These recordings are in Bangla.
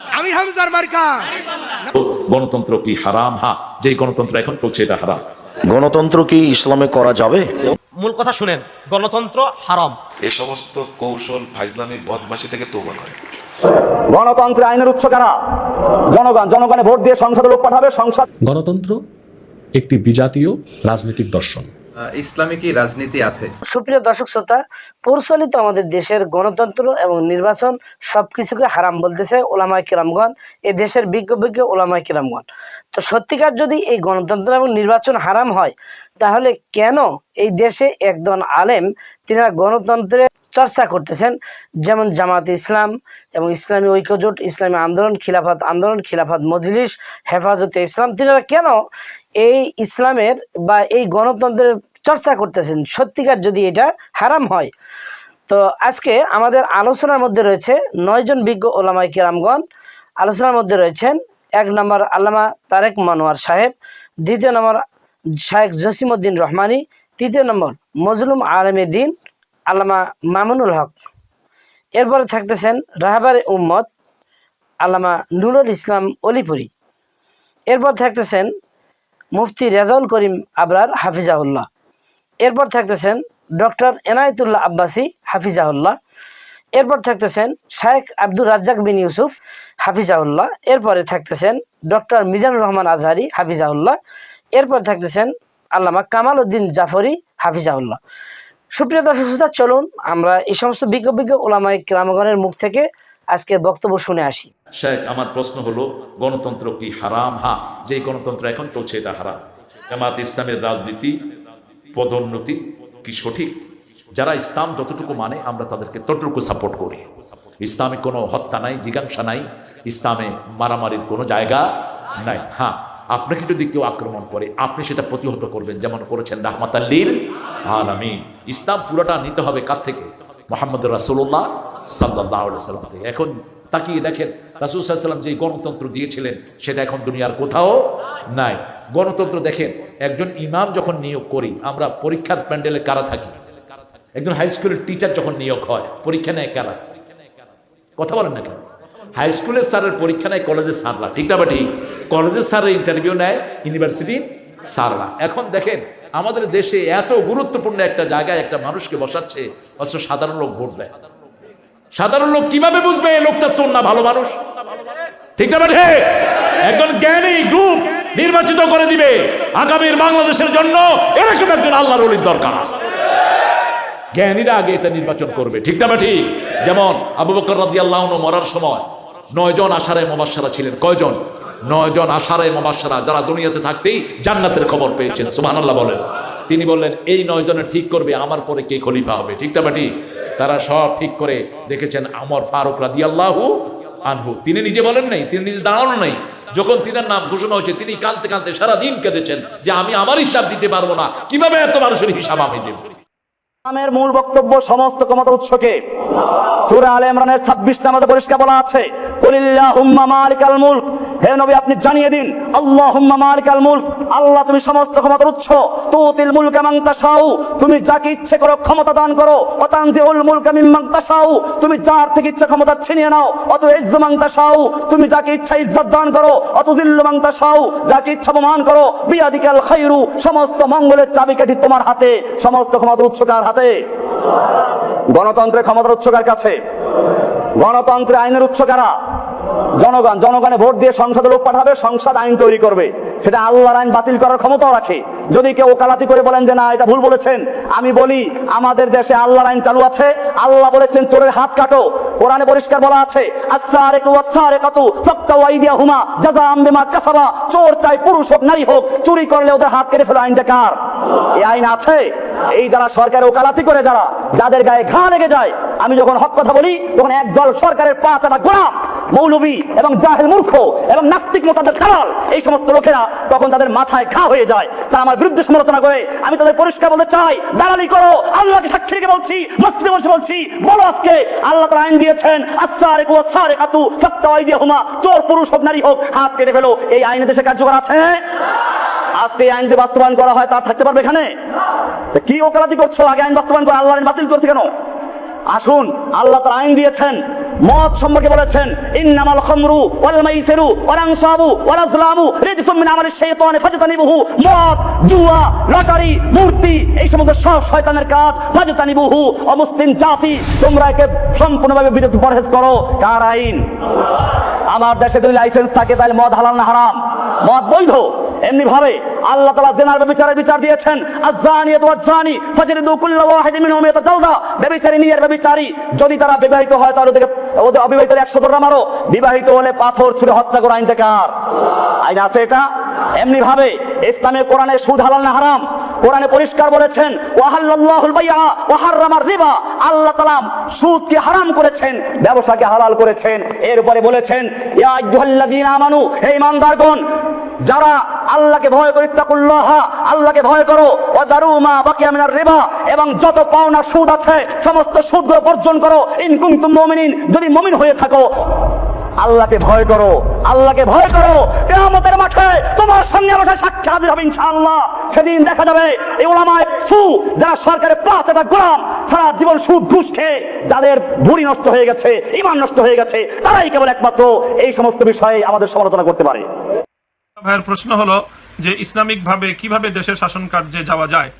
আমির হামজার মার্কা। গণতন্ত্র কি হারাম? হ্যাঁ যেই গণতন্ত্র এখন চলছে এটা হারাম। গণতন্ত্র কি ইসলামে করা যাবে? মূল কথা শুনেন গণতন্ত্র হারাম। এই সমস্ত কৌশল ফাইজলামি বদমাশি থেকে তৌবা করে। গণতন্ত্রে আইনের উচ্চ কারা? জনগণ জনগণে ভোট দিয়ে সংসদে লোক পাঠাবে সংসদ গণতন্ত্র একটি বিজাতীয় রাজনৈতিক দর্শন। ইসলামিকই রাজনীতি আছে? সুপ্রিয় দর্শক শ্রোতা, প্রচলিত আমাদের দেশের গণতন্ত্র এবং নির্বাচন সবকিছুকে হারাম বলতেছে ওলামায় কিরামগণ, এ দেশের বিজ্ঞ বিজ্ঞ ওলামায় কিরামগণ। তো সত্যিকার যদি এই গণতন্ত্র এবং নির্বাচন হারাম হয়, তাহলে কেন এই দেশে একজন আলেম তিনারা গণতন্ত্রের চর্চা করতেছেন? যেমন জামাত ইসলাম এবং ইসলামী ঐক্যজোট, ইসলামী আন্দোলন, খিলাফত আন্দোলন, খিলাফত মজলিস, হেফাজতে ইসলাম, তিনারা কেন এই ইসলামের বা এই গণতন্ত্রের চর্চা করতেছেন, সত্যিকার যদি এটা হারাম হয়। তো আজকে আমাদের আলোচনার মধ্যে রয়েছে নয়জন বিজ্ঞ ওলামাই কিরামগণ। আলোচনার মধ্যে রয়েছেন এক নম্বর আল্লামা তারেক মনোয়ার সাহেব, দ্বিতীয় নম্বর শাহেখ জসিমউদ্দিন রহমানি, তৃতীয় নম্বর মজলুম আলমী দিন আল্লামা মামুনুল হক। এরপরে থাকতেছেন রাহাবার উম্মত আল্লামা নুরুল ইসলাম অলিপুরি। এরপর থাকতেছেন মুফতি রেজাউল করিম আবরার হাফিজাউল্লাহ এরপর থাকতেছেন ডক্টর এনায়েতুল্লাহ আব্বাসি হাফিজাউল্লাহ এরপর থাকতেছেন শায়েখ আব্দুর রাজ্জাক বিন ইউসুফ হাফিজাউল্লাহ এরপরে থাকতেছেন ডক্টর মিজানুর রহমান আজহারি হাফিজাউল্লাহ এরপর থাকতেছেন আল্লামা কামাল উদ্দিন জাফরি হাফিজাউল্লাহ সুপ্রিয় দর্শক শ্রোতা, চলুন আমরা এই সমস্ত বিজ্ঞ বিজ্ঞ ওলামাই গ্রামগণের মুখ থেকে আজকের বক্তব্য শুনে আসি। শেখ আমার প্রশ্ন হলো গণতন্ত্র কি হারাম? হ্যাঁ যেই গণতন্ত্র এখন চলছে এটা হারাম। জামাত ইসলামের রাজনীতি পদোন্নতি কি সঠিক? যারা ইসলাম যতটুকু মানে আমরা তাদেরকে ততটুকু সাপোর্ট করি। ইসলামে কোনো হত্যা নাই, জিজ্ঞাসা নাই, ইসলামে মারামারির কোনো জায়গা নাই। হ্যাঁ আপনাকে যদি কেউ আক্রমণ করে, আপনি সেটা প্রতিহত করবেন, যেমন করেছেন রাহমাত আল্লিল আলামিন। ইসলাম পুরোটা নিতে হবে কার থেকে? মোহাম্মদ রাসুল্লাহ সাল্লাহ সাল্লাম থেকে। এখন তাকিয়ে দেখেন, রাসুল সাল্লাম যে গণতন্ত্র দিয়েছিলেন, সেটা এখন দুনিয়ার কোথাও নাই। গণতন্ত্র দেখেন, একজন ইমাম যখন নিয়োগ করি, আমরা পরীক্ষার প্যান্ডেলে কারা থাকি? একজন হাই স্কুলের টিচার যখন নিয়োগ হয়, পরীক্ষা নেয় কারা? কথা বলেন না কেন? হাই স্কুলের স্যারের পরীক্ষা নেয় কলেজের স্যাররা, ঠিক না বা ঠিক? কলেজের স্যারের ইন্টারভিউ নেয় ইউনিভার্সিটির স্যাররা। এখন দেখেন, আমাদের দেশে এত গুরুত্বপূর্ণ একটা জায়গায় একটা মানুষকে বসাচ্ছে, অথচ সাধারণ লোক ভোট দেয়। সাধারণ লোক কীভাবে বুঝবে লোকটা চোর না ভালো মানুষ? ঠিক না একজন জ্ঞানী, গ্রুপ। নির্বাচিত করে দিবে। আগামীর বাংলাদেশের জন্য এরকম একজন আল্লাহর অলির দরকার। জ্ঞানীরা আগে এটা নির্বাচন করবে, ঠিক না ঠিক? যেমন আবু বকর রাদি আল্লাহ মরার সময় নয়জন আশারায় মোবাসারা ছিলেন। কয়জন? নয়জন আশারায় মোবাসারা যারা দুনিয়াতে থাকতেই জান্নাতের খবর পেয়েছেন, সুবহানাল্লাহ বলেন। তিনি বললেন, এই নয় নয়জনে ঠিক করবে, আমার পরে কে খলিফা হবে? ঠিক না ঠিক? তারা সব ঠিক করে দেখেছেন আমর ফারুক আল্লাহু আনহু। তিনি নিজে বলেন নাই, তিনি নিজে দাঁড়ানো নাই। যখন তিনার নাম ঘোষণা হয়েছে, তিনি কাঁদতে কাঁদতে সারাদিন কেঁদেছেন যে আমি আমার হিসাব দিতে পারব না। কীভাবে এত মানুষের হিসাব আমি দেব? মূল বক্তব্য সমস্ত ক্ষমতার উৎসকে। সুরা আলে ইমরানের 26 নামাজে পরিষ্কার বলা আছে মালিকাল মুলক। হে নবী, আপনি জানিয়ে দিন, আল্লাহুম্মা মালিকাল মুলক, আল্লাহ তুমি সমস্ত ক্ষমতার উৎস, তুতিল মুলকা মান তাশাউ, তুমি যাকে ইচ্ছে করো ক্ষমতা দান করো অতানজিউল মুলকা মিম্মান তাশাউ, তুমি যার থেকে ইচ্ছা ক্ষমতা ছিনিয়ে নাও অত ইজ্জু মান তাশাউ, তুমি যাকে ইচ্ছা ইজ্জত দান করো অত জিল্লু মান তাশাউ, যাকে ইচ্ছা অপমান করো, বিয়াদিকাল খায়রু, সমস্ত মঙ্গলের চাবিকাঠি তোমার হাতে, সমস্ত ক্ষমতার উৎস কার হাতে? গণতন্ত্রের ক্ষমতার উৎস কার কাছে? গণতন্ত্রের আইনের উৎস কারা? জনগণ, জনগণে ভোট দিয়ে সংসদে লোক পাঠাবে, সংসদ আইন তৈরি করবে। সেটা আল্লাহর আইন বাতিল করার ক্ষমতাও রাখে। যদি কেউ ওকালাতি করে বলেন যে না, এটা ভুল বলেছেন, আমি বলি, আমাদের দেশে আল্লাহর আইন চালু আছে, আল্লাহ বলেছেন, চোরের হাত কাটো। কোরআনে পরিষ্কার বলা আছে চোর চাই পুরুষ হোক, নারী হোক, চুরি করলে ওদের হাত কেটে ফেলো, আইনটা কার? এই আইন আছে? এই যারা সরকার ওকালাতি করে, যারা যাদের গায়ে ঘা লেগে যায়, আমি যখন হক কথা বলি, তখন একদল সরকারের পাঁচ আনা গোলাপ মৌলবী এবং জাহেল মূর্খ এবং নাস্তিক মোতাদের খালাল। এই সমস্ত লোকেরা তখন তাদের মাথায় ঘা হয়ে যায়। তা আমার বিরুদ্ধে সমালোচনা করে, আমি তাদের পরিষ্কার বলতে চাই, দালালি করো, আল্লাহকে সাক্ষী রেখে বলছি, মসজিদে বসে বলছি, বলো আজকে আল্লাহ তার আইন দিয়েছেন আসারে কু আসারে কাতু সপ্তাহ দিয়ে হুমা চোর পুরুষ হোক, নারী হোক, হাত কেটে ফেলো। এই আইনে দেশে কার্যকর আছে? আজকে এই আইন যদি বাস্তবায়ন করা হয়, তার থাকতে পারবে এখানে? কি ওকালাতি করছ? আগে আইন বাস্তবায়ন করে আল্লাহ আইন বাতিল করছে কেন? আসুন, আল্লাহ তার আইন দিয়েছেন মদ সম্পর্কে বলেছেন, ইন্নামাল খামরু ওয়াল মাইসিরু ওয়াল আনসাবু ওয়াল আজলামু রিজসুম মিন আমালিশ শাইতানি ফাজতানিবুহু। মদ, জুয়া, লটারি, মূর্তি, এই সমস্ত সব শয়তানের কাজ ফাজতানিবুহু। অমুসলিম জাতি, তোমরা একে সম্পূর্ণভাবে বিরত পরহেজ করো। কার আইন? আমার দেশে যদি লাইসেন্স থাকে, তাহলে মদ হালাল না হারাম? মদ বৈধ। এমনি ভাবে আল্লাহ তাআলা জেনার বিচারের বিচার দিয়েছেন। আযানিয়াতু ওয়াজ্জানি ফাজরিদু কুল্লা ওয়াহিদিন মিনহুম ইয়াতাজালদা ব্যভিচারিণী আর ব্যভিচারী যদি তারা বিবাহিত হয়, তাহলে ওদেরকে ওদের অবিবাহিতের একশো ধরে মারো। বিবাহিত হলে পাথর ছুঁড়ে হত্যা করে আইন থেকে আর আইন আছে এটা? এমনি ভাবে ইসলামে কোরআনে সুদ হালাল না হারাম? কোরআনে পরিষ্কার বলেছেন, ওয়াহাল্লাল্লাহুল বাইআ ওয়া হাররামার রিবা। আল্লাহ তাআলা সুদকে হারাম করেছেন, ব্যবসাকে হালাল করেছেন। এরপরে বলেছেন, ইয়া আইয়ুহাল্লাযীনা আমানু, হে ঈমানদারগণ যারা আল্লাহকে ভয় করে আল্লাহকে ভয় করো। ও এবং যত পাওনা সুদ আছে, সমস্ত সুদগুলো বর্জন করো। ইন কুনতুম মুমিনিন, যদি মমিন হয়ে থাকো। আল্লাহকে ভয় করো, আল্লাহকে ভয় করো। কিয়ামতের মাঠে তোমার সঙ্গে আমার সাক্ষী হাজির হবে ইনশাআল্লাহ। সেদিন দেখা যাবে এই ওলামায়ে সু, যারা সরকারের পাঁচ একটা গোলাম সারা জীবন সুদ, ঘুষ খেয়ে, যাদের ভুড়ি নষ্ট হয়ে গেছে, ইমান নষ্ট হয়ে গেছে, তারাই কেবল একমাত্র এই সমস্ত বিষয়ে আমাদের সমালোচনা করতে পারে। ভাইয়ের প্রশ্ন হলো যে ইসলামিক ভাবে কীভাবে দেশের শাসন কার্যে যাওয়া যায়?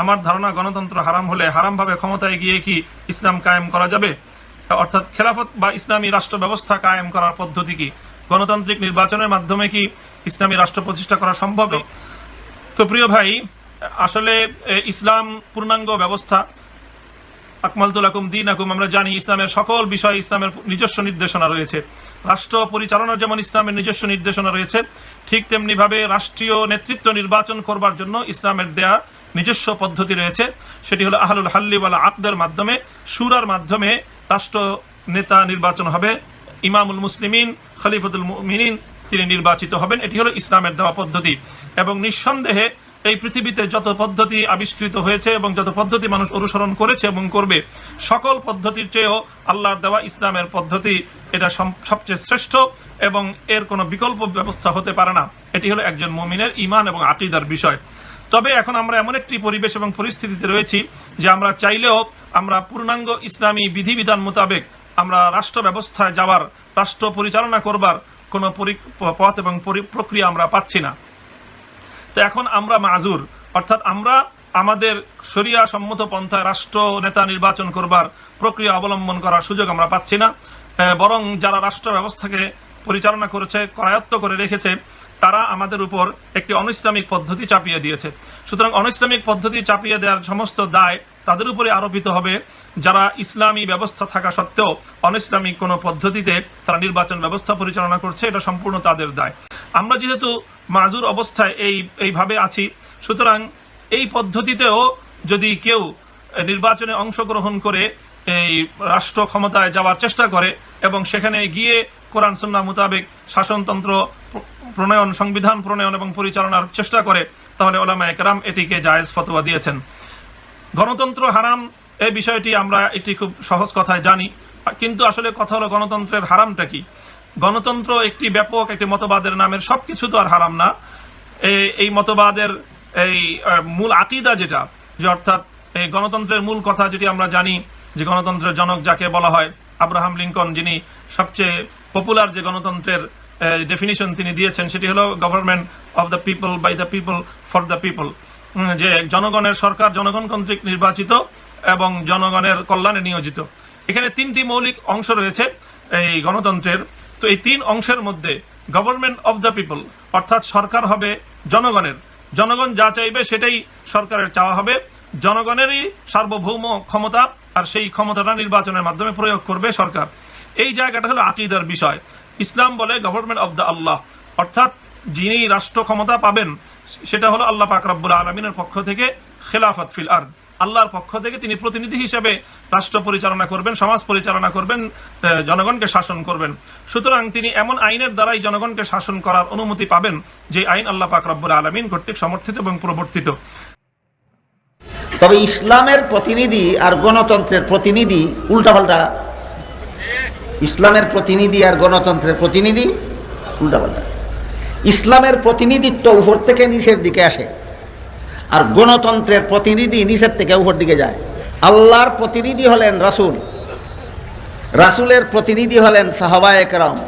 আমার ধারণা গণতন্ত্র হারাম হলে হারাম ভাবে ক্ষমতায় গিয়ে কি ইসলাম কায়েম করা যাবে? অর্থাৎ খেলাফত বা ইসলামী রাষ্ট্র ব্যবস্থা কায়েম করার পদ্ধতি কি? গণতান্ত্রিক নির্বাচনের মাধ্যমে কি ইসলামী রাষ্ট্র প্রতিষ্ঠা করা সম্ভব? তো প্রিয় ভাই, আসলে ইসলাম পূর্ণাঙ্গ ব্যবস্থা আকমালতুলাকুম দিন আকুম আমরা জানি ইসলামের সকল বিষয়ে ইসলামের নিজস্ব নির্দেশনা রয়েছে। রাষ্ট্র পরিচালনার যেমন ইসলামের নিজস্ব নির্দেশনা রয়েছে, ঠিক তেমনি ভাবে রাষ্ট্রীয় নেতৃত্ব নির্বাচন করবার জন্য ইসলামের দেয়া নিজস্ব পদ্ধতি রয়েছে। সেটি হলো আহলুল হাল্লিওয়ালা আকদের মাধ্যমে, সুরার মাধ্যমে রাষ্ট্র নেতা নির্বাচন হবে। ইমামুল মুসলিমিন, খলিফতুল মুমিনিন তিনি নির্বাচিত হবেন। এটি হলো ইসলামের দেওয়া পদ্ধতি। এবং নিঃসন্দেহে এই পৃথিবীতে যত পদ্ধতি আবিষ্কৃত হয়েছে এবং যত পদ্ধতি মানুষ অনুসরণ করেছে এবং করবে, সকল পদ্ধতির চেয়েও আল্লাহর দেওয়া ইসলামের পদ্ধতি এটা সবচেয়ে শ্রেষ্ঠ এবং এর কোনো বিকল্প ব্যবস্থা হতে পারে না। এটি হলো একজন মমিনের ইমান এবং আকিদার বিষয়। তবে এখন আমরা এমন একটি পরিবেশ এবং পরিস্থিতিতে রয়েছি যে আমরা চাইলেও আমরা পূর্ণাঙ্গ ইসলামী বিধিবিধান মোতাবেক আমরা রাষ্ট্র ব্যবস্থায় যাওয়ার, রাষ্ট্র পরিচালনা করবার কোনো পথ এবং পরি- প্রক্রিয়া আমরা পাচ্ছি না। তো এখন আমরা মাজুর। অর্থাৎ আমরা আমাদের সরিয়া সম্মত পন্থায় রাষ্ট্র নেতা নির্বাচন করবার প্রক্রিয়া অবলম্বন করার সুযোগ আমরা পাচ্ছি না। বরং যারা রাষ্ট্র ব্যবস্থাকে পরিচালনা করেছে, করায়ত্ত করে রেখেছে, তারা আমাদের উপর একটি অনইসলামিক পদ্ধতি চাপিয়ে দিয়েছে। সুতরাং অনইসলামিক পদ্ধতি চাপিয়ে দেওয়ার সমস্ত দায় তাদের উপরে আরোপিত হবে, যারা ইসলামী ব্যবস্থা থাকা সত্ত্বেও অনইসলামিক কোনো পদ্ধতিতে তারা নির্বাচন ব্যবস্থা পরিচালনা করছে, এটা সম্পূর্ণ তাদের দায়। আমরা যেহেতু মাজুর অবস্থায় এই, এইভাবে আছি, সুতরাং এই পদ্ধতিতেও যদি কেউ নির্বাচনে অংশগ্রহণ করে এই রাষ্ট্র ক্ষমতায় যাওয়ার চেষ্টা করে এবং সেখানে গিয়ে কোরআন সুন্না মোতাবেক শাসনতন্ত্র প্রণয়ন, সংবিধান প্রণয়ন এবং পরিচালনার চেষ্টা করে, তাহলে ওলামা একরাম এটিকে জায়েজ ফতোয়া দিয়েছেন। গণতন্ত্র হারাম এই বিষয়টি আমরা একটি খুব সহজ কথায় জানি। কিন্তু আসলে কথা হলো গণতন্ত্রের হারামটা কি? গণতন্ত্র একটি ব্যাপক, একটি মতবাদের নামের সবকিছু তো আর হারাম না। এই মতবাদের এই মূল আকিদা যেটা, যে অর্থাৎ এই গণতন্ত্রের মূল কথা যেটি আমরা জানি, যে গণতন্ত্রের জনক যাকে বলা হয়, আব্রাহাম লিঙ্কন, যিনি সবচেয়ে পপুলার যে গণতন্ত্রের ডেফিনিশন তিনি দিয়েছেন, সেটি হলো government of the people by the people for the people যে জনগণের সরকার, জনগণ কর্তৃক নির্বাচিত এবং জনগণের কল্যাণে নিয়োজিত। এখানে তিনটি মৌলিক অংশ রয়েছে এই গণতন্ত্রের। তো এই তিন অংশের মধ্যে গভর্নমেন্ট অফ দ্য পিপল অর্থাৎ সরকার হবে জনগণের। জনগণ যা চাইবে সেটাই সরকারের চাওয়া হবে। জনগণেরই সার্বভৌম ক্ষমতা আর সেই ক্ষমতাটা নির্বাচনের মাধ্যমে প্রয়োগ করবে সরকার। এই জায়গাটা হলো আকিদার বিষয়। ইসলাম বলে গভর্নমেন্ট অফ দ্য আল্লাহ অর্থাৎ যিনি রাষ্ট্র ক্ষমতা পাবেন সেটা হলো আল্লাহ পাক রব্বুল আলমিনের পক্ষ থেকে খেলাফত ফিল আর্দ। আল্লাহর পক্ষ থেকে তিনি প্রতিনিধি হিসেবে রাষ্ট্র পরিচালনা করবেন, সমাজ পরিচালনা করবেন জনগণকে শাসন করবেন। সুতরাং তিনি এমন আইনের দ্বারাই জনগণকে শাসন করার অনুমতি পাবেন যে আইন আল্লাহ পাক রব্বুল আলমিন কর্তৃক সমর্থিত এবং প্রবর্তিত। তবে ইসলামের প্রতিনিধি আর গণতন্ত্রের প্রতিনিধি উল্টাপাল্টা। ইসলামের প্রতিনিধি আর গণতন্ত্রের প্রতিনিধি উল্টাপাল্টা। ইসলামের প্রতিনিধিত্ব উপর থেকে নিচের দিকে আসে। আর গণতন্ত্রের প্রতিনিধি নিচের থেকে উপর দিকে যায়। আল্লাহর প্রতিনিধি হলেন রাসূল। রাসুলের প্রতিনিধি হলেন সাহাবা একরাম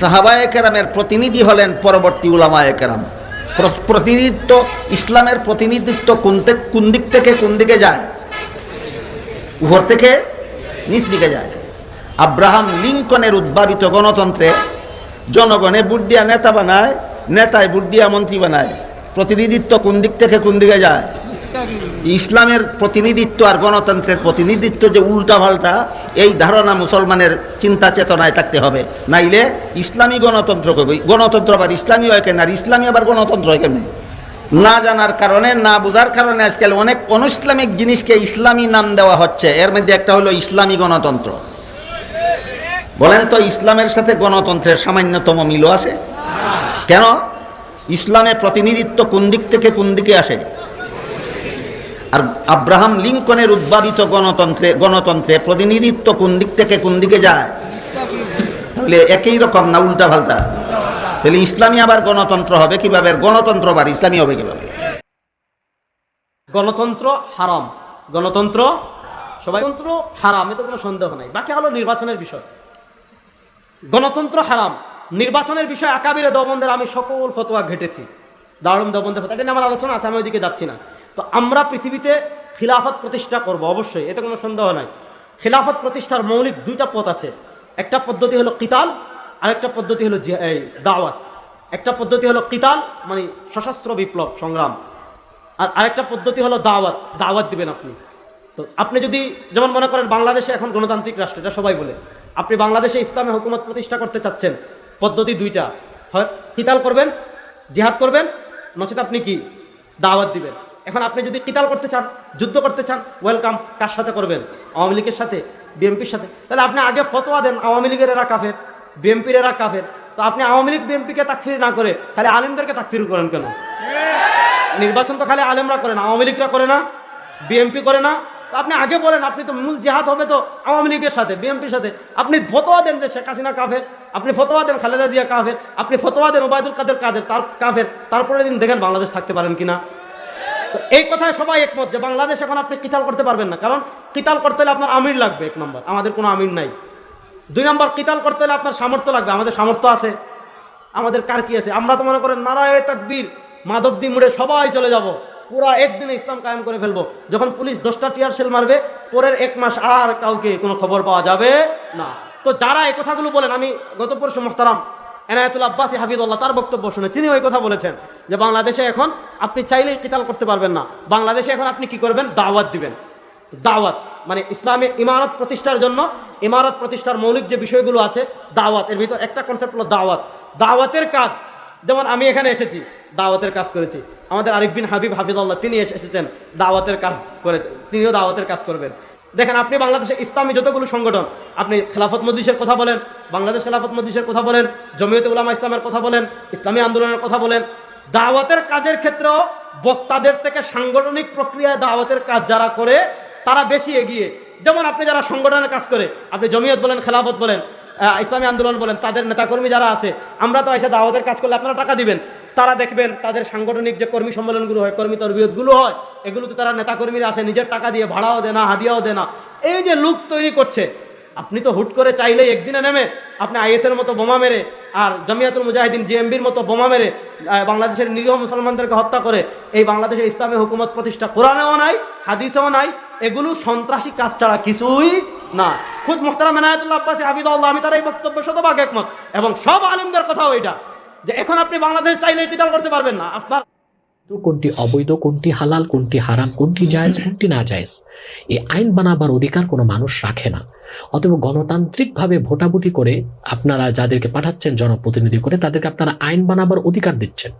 সাহাবা একরামের প্রতিনিধি হলেন পরবর্তী উলামা একরাম প্রতিনিধিত্ব, ইসলামের প্রতিনিধিত্ব কোন কোন দিক থেকে কোন দিকে যায়? উপর থেকে নিচ দিকে যায়। আব্রাহাম লিঙ্কনের উদ্ভাবিত গণতন্ত্রে জনগণে বুট দিয়া নেতা বানায়, নেতায় বুট দিয়া মন্ত্রী বানায়। প্রতিনিধিত্ব কোন দিক থেকে কোন দিকে যায়? ইসলামের প্রতিনিধিত্ব আর গণতন্ত্রের প্রতিনিধিত্ব যে উল্টা পাল্টা এই ধারণা মুসলমানের চিন্তা চেতনায় থাকতে হবে। নাইলে ইসলামী গণতন্ত্র করবে গণতন্ত্র আবার ইসলামী হয় কেন আর ইসলামী আবার গণতন্ত্র হয় কেন না জানার কারণে, না বোঝার কারণে আজকাল অনেক অনইসলামিক জিনিসকে ইসলামী নাম দেওয়া হচ্ছে। এর মধ্যে একটা হলো ইসলামী গণতন্ত্র। বলেন তো, ইসলামের সাথে গণতন্ত্রের সামান্যতম মিল আছে? কেন? ইসলামে প্রতিনিধিত্ব কোন দিক থেকে কোন দিকে আসে? আর আব্রাহাম লিঙ্কনের উদ্ভাবিত গণতন্ত্রে গণতন্ত্রে প্রতিনিধিত্ব কোন দিক থেকে কোন দিকে যায়? তাহলে একই রকম না উল্টা পাল্টা? তাহলে ইসলামী আবার গণতন্ত্র হবে কীভাবে? গণতন্ত্র আবার ইসলামী হবে কীভাবে? গণতন্ত্র হারাম। গণতন্ত্র সবাই হারাম এতে কোনো সন্দেহ নাই। বাকি হলো নির্বাচনের বিষয়। গণতন্ত্র হারাম। নির্বাচনের বিষয়ে আকাবিরে দবন্দের আমি সকল ফতোয়া ঘেটেছি। দারুম দবন্দের ফতোয়া। এটা আমার আলোচনা আছে, আমি ওইদিকে যাচ্ছি না। তো আমরা পৃথিবীতে খিলাফত প্রতিষ্ঠা করব, অবশ্যই, এতে কোনো সন্দেহ নাই। খিলাফত প্রতিষ্ঠার মৌলিক দুইটা পথ আছে। একটা পদ্ধতি হলো কিতাল, আর একটা পদ্ধতি হলো এই দাওয়াত। একটা পদ্ধতি হলো কিতাল মানে সশস্ত্র বিপ্লব, সংগ্রাম। আর আরেকটা পদ্ধতি হলো দাওয়াত। দাওয়াত দিবেন আপনি। তো আপনি যদি, যেমন মনে করেন, বাংলাদেশে এখন গণতান্ত্রিক রাষ্ট্র, এটা সবাই বলে। আপনি বাংলাদেশে ইসলামী হুকুমত প্রতিষ্ঠা করতে চাচ্ছেন, পদ্ধতি দুইটা। হয় কিতাল করবেন, জিহাদ করবেন, নচেত আপনি কি? দাওয়াত দিবেন। এখন আপনি যদি কিতাল করতে চান, যুদ্ধ করতে চান ওয়েলকাম কার সাথে করবেন? আওয়ামী লীগের সাথে বিএনপির সাথে? তাহলে আপনি আগে ফতোয়া দেন, আওয়ামী লীগের এরা কাফের বিএনপির এরা কাফের। তো আপনি আওয়ামী লীগ বিএনপিকে তাকফির না করে, খালি আলিমদেরকে তাকফির করেন কেন? নির্বাচন তো খালি আলেমরা করে না, আওয়ামী লীগরা করে না বিএনপি করে না তো আপনি আগে বলেন, আপনি তো মূল জেহাদ হবে তো আওয়ামী লীগের সাথে বিএনপির সাথে। আপনি ফতোয়া দেন যে শেখ হাসিনা কাফের, আপনি ফতোয়া দেন খালেদা জিয়া কাফের, আপনি ফতোয়া দেন ওবায়দুল কাদের কাদের, তার কাফের। তারপরে দিন দেখেন বাংলাদেশ থাকতে পারেন কিনা। তো এই কথায় সবাই একমত যে বাংলাদেশ এখন আপনি কিতাল করতে পারবেন না। কারণ কিতাল করতে হলে আপনার আমির লাগবে এক নম্বর, আমাদের কোনো আমির নাই। দুই নম্বর, কিতাল করতে হলে আপনার সামর্থ্য লাগবে, আমাদের সামর্থ্য আছে। আমাদের কার কি আছে? আমরা তো মনে করেন নারায় তাকবীর, মাধবদী মুড়ে সবাই চলে যাব। পুরা একদিনে ইসলাম কায়েম করে ফেলব। যখন পুলিশ দশটা টিয়ার সেল মারবে, পরের এক মাস আর কাউকে কোনো খবর পাওয়া যাবে না। তো যারা এই কথাগুলো বলেন, আমি গত পরশু মোহতারাম এনায়তুল আব্বাসী হাফিদুল্লাহ তার বক্তব্য শুনে তিনি ওই কথা বলেছেন যে বাংলাদেশে এখন আপনি চাইলেই কিতাল করতে পারবেন না। বাংলাদেশে এখন আপনি কি করবেন? দাওয়াত দিবেন। দাওয়াত মানে ইসলামী ইমারত প্রতিষ্ঠার জন্য, ইমারত প্রতিষ্ঠার মৌলিক যে বিষয়গুলো আছে, দাওয়াত। এর ভিতর একটা কনসেপ্ট হলো দাওয়াত। দাওয়াতের কাজ যেমন আমি এখানে এসেছি, দাওয়াতের কাজ করেছি। আমাদের আরিফ বিন হাবিব হাফিদুল্লাহ তিনি এসে- এসেছেন, দাওয়াতের কাজ করেছেন তিনিও দাওয়াতের কাজ করবেন। দেখেন, আপনি বাংলাদেশে ইসলামী যতগুলো সংগঠন, আপনি খেলাফত মজলিসের কথা বলেন, বাংলাদেশ খেলাফত মজলিসের কথা বলেন, জমিয়ত উলামা ইসলামের কথা বলেন, ইসলামী আন্দোলনের কথা বলেন, দাওয়াতের কাজের ক্ষেত্রেও বক্তাদের থেকে সাংগঠনিক প্রক্রিয়ায় দাওয়াতের কাজ যারা করে, তারা বেশি এগিয়ে। যেমন আপনি যারা সংগঠনের কাজ করে, আপনি জমিয়ত বলেন, খেলাফত বলেন ইসলামী আন্দোলন বলেন, তাদের নেতাকর্মী যারা আছে, আমরা তো এসে দাওয়াতের কাজ করলে আপনারা টাকা দিবেন। তারা দেখবেন তাদের সাংগঠনিক যে কর্মী সম্মেলনগুলো হয়, কর্মী তরবিয়তগুলো হয়, এগুলোতে তারা নেতাকর্মীরা আসে, নিজের টাকা দিয়ে ভাড়াও দেয় না, হাদিয়াও দেয় না। এই যে লুক তৈরি করছে, আপনি তো হুট করে চাইলেই একদিনে নেমে আপনি আইএসের মতো বোমা মেরে আর জামিয়াতুল মুজাহিদিন জেএমবির মতো বোমা মেরে বাংলাদেশের নিরীহ মুসলমানদেরকে হত্যা করে এই বাংলাদেশে ইসলামী হুকুমত প্রতিষ্ঠা, কোরআনেও নাই, হাদিসেও নাই, এগুলো সন্ত্রাসী কাজ ছাড়া কিছুই না, খুদ মোহতারা মেনায়তুল্লাহ আব্বাসী হাফিদুল্লাহ আমি তার এই বক্তব্য শতভাগ একমত। এবং সব আলিমদের কথাও এটা যে এখন আপনি বাংলাদেশ চাইলে কিতাল করতে পারবেন না। আপনার কোনটি অবৈধ, কোনটি হালাল, কোনটি হারাম, কোনটি জায়েজ, কোনটি না জায়েজ, এই আইন বানাবার অধিকার কোনো মানুষ রাখে না। অতএব গণতান্ত্রিকভাবে ভোটাভুটি করে আপনারা যাদেরকে পাঠাচ্ছেন জনপ্রতিনিধি করে, তাদেরকে আপনারা আইন বানাবার অধিকার দিচ্ছেন।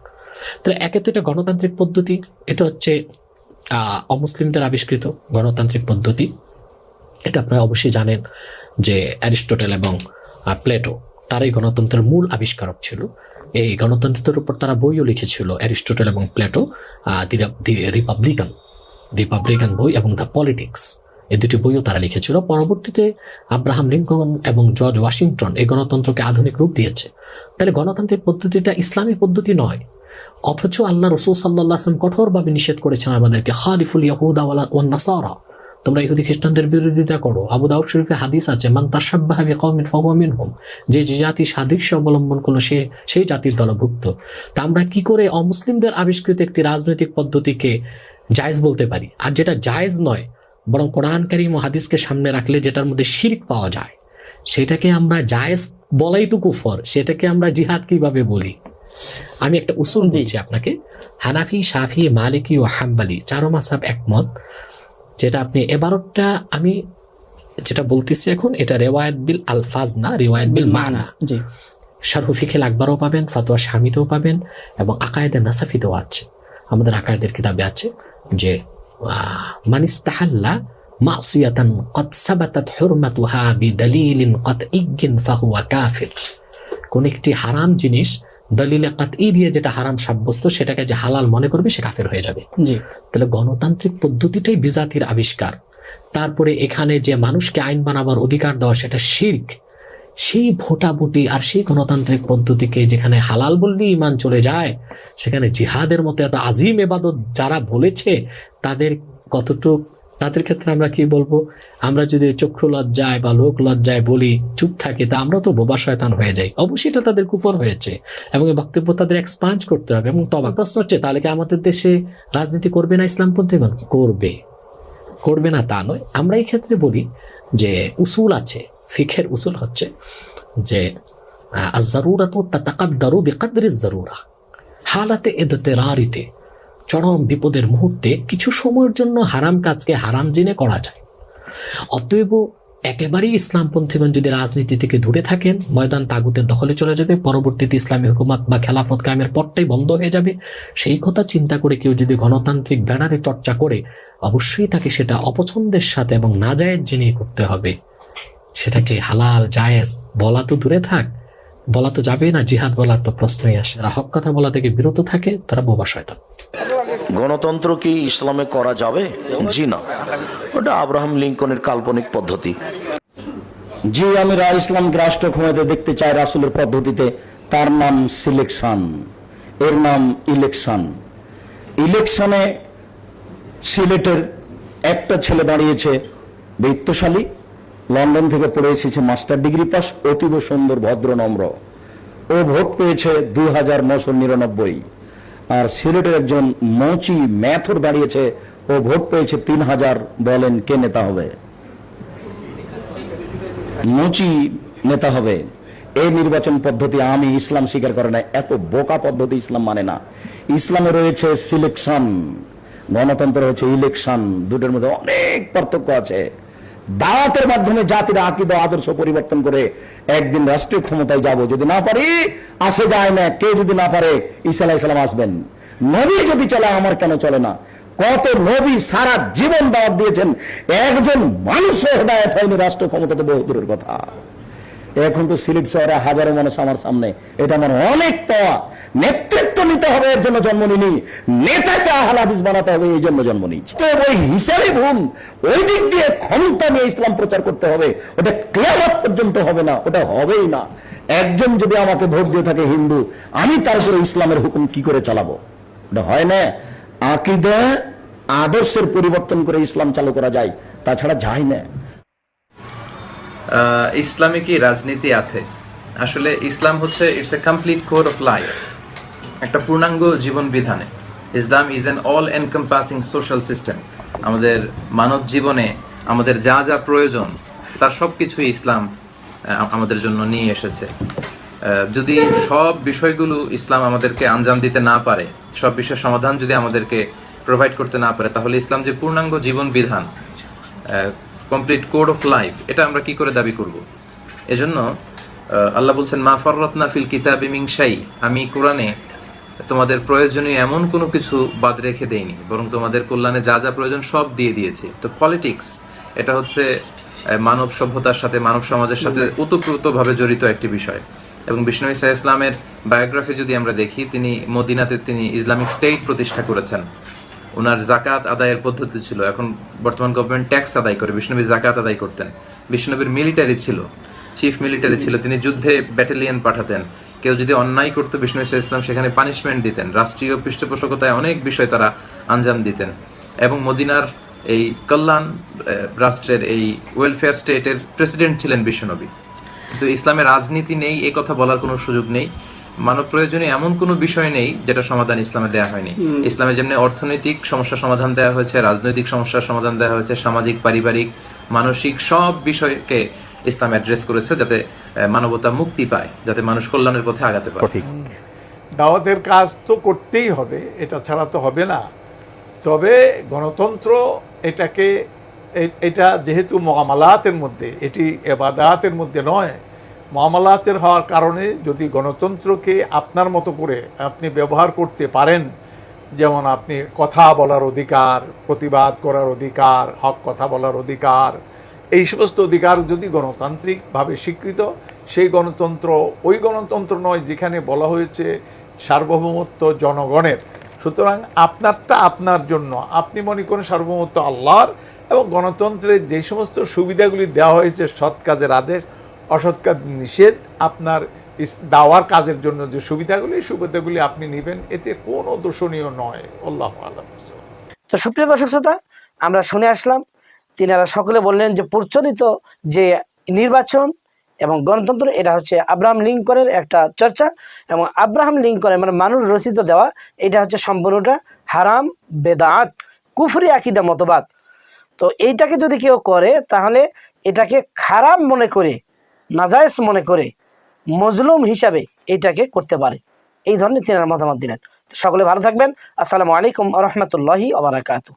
তাহলে একে তো এটা গণতান্ত্রিক পদ্ধতি, এটা হচ্ছে অমুসলিমদের আবিষ্কৃত গণতান্ত্রিক পদ্ধতি। এটা আপনারা অবশ্যই জানেন যে অ্যারিস্টোটেল এবং প্লেটো তারাই গণতন্ত্রের মূল আবিষ্কারক ছিল। এই গণতন্ত্রের উপর তারা বইও লিখেছিল, অ্যারিস্টোটেল এবং প্লেটো দি রিপাবলিকান রিপাবলিকান বই এবং দ্য পলিটিক্স। এই দুটি বইও তারা লিখেছিল। পরবর্তীতে আব্রাহাম লিঙ্কন এবং জর্জ ওয়াশিংটন এই গণতন্ত্রকে আধুনিক রূপ দিয়েছে। তাহলে গণতান্ত্রিক পদ্ধতিটা ইসলামী পদ্ধতি নয়। অথচ আল্লাহ রসুল সাল্লাহ কঠোরভাবে নিষেধ করেছেন আমাদেরকে খালিফুল ইয়াহুদা ওয়ান নাসারা তোমরা ইহুদি খ্রিস্টানদের বিরোধিতা করো। আবু দাউদ শরীফে হাদিস আছে মান তাসাব্বাহা বিকওমিন ফাহুয়া মিনহুম যে যে জাতি সাদৃশ্য অবলম্বন করল সে সেই জাতির দলভুক্ত। তা আমরা কি করে অমুসলিমদের আবিষ্কৃত একটি রাজনৈতিক পদ্ধতিকে জায়েজ বলতে পারি? আর যেটা জায়েজ নয় বরং কোরআন কারিম ও হাদিসকে সামনে রাখলে যেটার মধ্যে শিরিক পাওয়া যায় সেটাকে আমরা জায়েজ বলাই তো কুফর সেটাকে আমরা জিহাদ কীভাবে বলি? আমি একটা উসুল দিয়েছি আপনাকে। হানাফি শাফি মালিকি ও হাম্বালি চারো মাসাব একমত। যেটা আপনি এবারটা আমি যেটা বলতেছি এখন এটা রেওয়ায়ত বিল আলফাজ না রেওয়ায়ত বিল মানা। জি। শারহু ফিখেল আকবরও পাবেন ফতোয়া স্বামীতেও পাবেন এবং আকায়েদের নাসাফিতেও আছে। আমাদের আকায়েদের কিতাবে আছে যে আহ, মানিস্তাহাল্লা মাসিয়াতান কদ সাবাতাত হুরমাতুহা বিদালিলিন কতইয়্যিন ফাহুয়া কাফির। কোন একটি হারাম জিনিস দলিলে কাতই দিয়ে যেটা হারাম সাব্যস্ত সেটাকে যে হালাল মনে করবে সে কাফের হয়ে যাবে। জি। তাহলে গণতান্ত্রিক পদ্ধতিটাই বিজাতির আবিষ্কার। তারপরে এখানে যে মানুষকে আইন বানাবার অধিকার দেওয়া সেটা শির্ক সেই ভোটাভুটি আর সেই গণতান্ত্রিক পদ্ধতিকে যেখানে হালাল বললেই ইমান চলে যায় সেখানে জিহাদের মতো এত আজিম এবাদত যারা বলেছে তাদের কতটুক তাদের ক্ষেত্রে আমরা কি বলব? আমরা যদি চক্ষু লজ্জায় বা লোক লজ্জায় বলি, চুপ থাকি, তা আমরা তো বোবা শয়তান হয়ে যাই। অবশ্যই এটা তাদের কুফর হয়েছে। এবং এই বক্তব্য তাদের এক্সপান্ড করতে হবে এবং তবা। প্রশ্ন হচ্ছে, তাহলে কি আমাদের দেশে রাজনীতি করবে না ইসলামপন্থীগণ? করবে। করবে না তা নয়। আমরা এই ক্ষেত্রে বলি যে, উসুল আছে, ফিখের উসুল হচ্ছে যে জারুরাত তাকাদ্দারু বিকাদ্রি জারুরা হালাতে এদতেরারিতে চরম বিপদের মুহূর্তে কিছু সময়ের জন্য হারাম কাজকে হারাম জেনে করা যায়। অতএব একেবারেই ইসলামপন্থীগণ যদি রাজনীতি থেকে দূরে থাকেন, ময়দান তাগুতের দখলে চলে যাবে, পরবর্তীতে ইসলামী হুকুমত বা খেলাফত কায়েমের পথটাই বন্ধ হয়ে যাবে। সেই কথা চিন্তা করে কেউ যদি গণতান্ত্রিক ব্যানারে চর্চা করে, অবশ্যই তাকে সেটা অপছন্দের সাথে এবং না নাজায়েজ জেনেই করতে হবে। সেটা যে হালাল, জায়েজ? বলা তো দূরে থাক। বলা তো যাবে না, জিহাদ বলার তো প্রশ্নই আসে যারা হক কথা বলা থেকে বিরত থাকে, তারা বোবা শয়তান। গণতন্ত্র কি ইসলামে করা যাবে? জি না। ওটা আব্রাহাম লিঙ্কনের কাল্পনিক পদ্ধতি। জি, আমি রা ইসলামকে রাষ্ট্র ক্ষমতা দেখতে চাই রাসুলের পদ্ধতিতে। তার নাম সিলেকশন। এর নাম ইলেকশন। ইলেকশনে সিলেটের একটা ছেলে দাঁড়িয়েছে বৃত্তশালী লন্ডন থেকে পড়ে এসেছে মাস্টার ডিগ্রি পাস, অতীব সুন্দর, ভদ্র, নম্র। ও ভোট পেয়েছে দুই হাজার নশো নিরানব্বই। আর সিলেটের একজন মৌচি ম্যাথর দাঁড়িয়েছে ও ভোট পেয়েছে তিন হাজার। বলেন কে নেতা হবে? মুচি নেতা হবে। এই নির্বাচন পদ্ধতি আমি ইসলাম স্বীকার করে না এত বোকা পদ্ধতি ইসলাম মানে না। ইসলামে রয়েছে সিলেকশন। গণতন্ত্র হচ্ছে ইলেকশন। দুটোর মধ্যে অনেক পার্থক্য আছে। দাওয়াতের মাধ্যমে জাতির আকিদ আদর্শ পরিবর্তন করে একদিন রাষ্ট্রীয় ক্ষমতায় যাব যদি না পারি, আসে যায় না কেউ যদি না পারে, ঈসা ইসলাম আসবেন। নবী যদি চলে, আমার কেন চলে না? কত নবী সারা জীবন দাওয়াত দিয়েছেন, একজন মানুষের হেদায়ত হয়নি রাষ্ট্র ক্ষমতাতে বহু দূরের কথা। এখন তো সিলেট শহরে হাজারো মানুষ আমার সামনে। এটা আমার অনেক পাওয়া। নেতৃত্ব নিতে হবে, এর জন্য জন্ম নিনি নেতাকে আহাল হাদিস বানাতে হবে, এই জন্য জন্ম নিয়েছি। তো ওই হিসাবে ভুল ওই দিক দিয়ে ক্ষমতা নিয়ে ইসলাম প্রচার করতে হবে, ওটা ক্লিয়ার পর্যন্ত হবে না, ওটা হবেই না। একজন যদি আমাকে ভোট দিয়ে থাকে হিন্দু, আমি তারপরে ইসলামের হুকুম কি করে চালাবো? ওটা হয় না। আকিদা, আদর্শের পরিবর্তন করে ইসলাম চালু করা যায়, তাছাড়া যায় না। ইসলামে কি রাজনীতি আছে? আসলে ইসলাম হচ্ছে it's a complete code of life একটা পূর্ণাঙ্গ জীবন বিধানে। Islam is an all encompassing social system আমাদের মানব জীবনে আমাদের যা যা প্রয়োজন, তার সব কিছুই ইসলাম আমাদের জন্য নিয়ে এসেছে। যদি সব বিষয়গুলো ইসলাম আমাদেরকে আঞ্জাম দিতে না পারে, সব বিষয়ের সমাধান যদি আমাদেরকে প্রোভাইড করতে না পারে, তাহলে ইসলাম যে পূর্ণাঙ্গ জীবন বিধান কমপ্লিট কোড অফ লাইফ এটা আমরা কি করে দাবি করব? এজন্য আল্লাহ বলছেন মা ফররতনা ফিল কিতাবি মিং শাই আমি কোরআনে তোমাদের প্রয়োজনীয় এমন কোনো কিছু বাদ রেখে দেইনি বরং তোমাদের কল্যাণে যা যা প্রয়োজন সব দিয়ে দিয়েছি। তো পলিটিক্স এটা হচ্ছে মানব সভ্যতার সাথে মানব সমাজের সাথে ওতপ্রোতভাবে জড়িত একটি বিষয়। এবং বিষ্ণু ইসা ইসলামের বায়োগ্রাফি যদি আমরা দেখি তিনি মদিনাতে তিনি ইসলামিক স্টেট প্রতিষ্ঠা করেছেন। ওনার জাকাত আদায়ের পদ্ধতি ছিল। এখন বর্তমান গভর্নমেন্ট ট্যাক্স আদায় করে বিষ্ণুনবী জাকাত আদায় করতেন। বিষ্ণুনবীর মিলিটারি ছিল চিফ মিলিটারি ছিল, তিনি যুদ্ধে ব্যাটালিয়ন পাঠাতেন। কেউ যদি অন্যায় করতো, বিষ্ণু ইসা ইসলাম সেখানে পানিশমেন্ট দিতেন। রাষ্ট্রীয় পৃষ্ঠপোষকতায় অনেক বিষয় তারা আঞ্জাম দিতেন। এবং মদিনার এই কল্যাণ রাষ্ট্রের এই ওয়েলফেয়ার স্টেটের প্রেসিডেন্ট ছিলেন বিশ্বনবী কিন্তু ইসলামের রাজনীতি নেই, এ কথা বলার কোনো সুযোগ নেই। মানব প্রয়োজনে এমন কোনো বিষয় নেই যেটা সমাধান ইসলামে দেওয়া হয়নি। ইসলামে যেমনি অর্থনৈতিক সমস্যার সমাধান দেওয়া হয়েছে রাজনৈতিক সমস্যার সমাধান দেওয়া হয়েছে সামাজিক পারিবারিক মানসিক সব বিষয়কে ইসলাম অ্যাড্রেস করেছে যাতে মানবতা মুক্তি পায় যাতে মানুষ কল্যাণের পথে আগাতে পারে। দাওয়াতের কাজ তো করতেই হবে এটা ছাড়া তো হবে না। তবে গণতন্ত্র এটাকে এটা যেহেতু মহামালাতের মধ্যে এটি এবাদাতের মধ্যে নয় মহামালাতের হওয়ার কারণে যদি গণতন্ত্রকে আপনার মতো করে আপনি ব্যবহার করতে পারেন, যেমন আপনি কথা বলার অধিকার, প্রতিবাদ করার অধিকার, হক কথা বলার অধিকার, এই সমস্ত অধিকার যদি গণতান্ত্রিকভাবে স্বীকৃত, সেই গণতন্ত্র ওই গণতন্ত্র নয় যেখানে বলা হয়েছে সার্বভৌমত্ব জনগণের। সুতরাং আপনারটা আপনার জন্য। আপনি মনে করেন সার্বভৌমত্ব আল্লাহর এবং গণতন্ত্রের যে সমস্ত সুবিধাগুলি দেওয়া হয়েছে সৎ কাজের আদেশ অসৎ কাজ নিষেধ, আপনার দাওয়ার কাজের জন্য যে সুবিধাগুলি সুবিধাগুলি আপনি নেবেন, এতে কোনো দূষণীয় নয়। আল্লাহ আল্লাহ তো সুপ্রিয় দর্শক শ্রোতা, আমরা শুনে আসলাম, তিনারা সকলে বললেন যে প্রচলিত যে নির্বাচন এবং গণতন্ত্র, এটা হচ্ছে আব্রাহাম লিঙ্কনের একটা চর্চা এবং আব্রাহাম লিঙ্কনের মানে মানুষ রচিত দেওয়া, এটা হচ্ছে সম্পূর্ণটা হারাম, বেদাত, কুফরি আকিদা, মতবাদ। তো এইটাকে যদি কেউ করে, তাহলে এটাকে খারাপ মনে করে নাজায়েজ মনে করে মজলুম হিসাবে এটাকে করতে পারে। এই ধরনের তিনার মতামত দিলেন। তো সকলে ভালো থাকবেন। আসসালামু আলাইকুম রহমতুল্লাহি ওবরাকাতু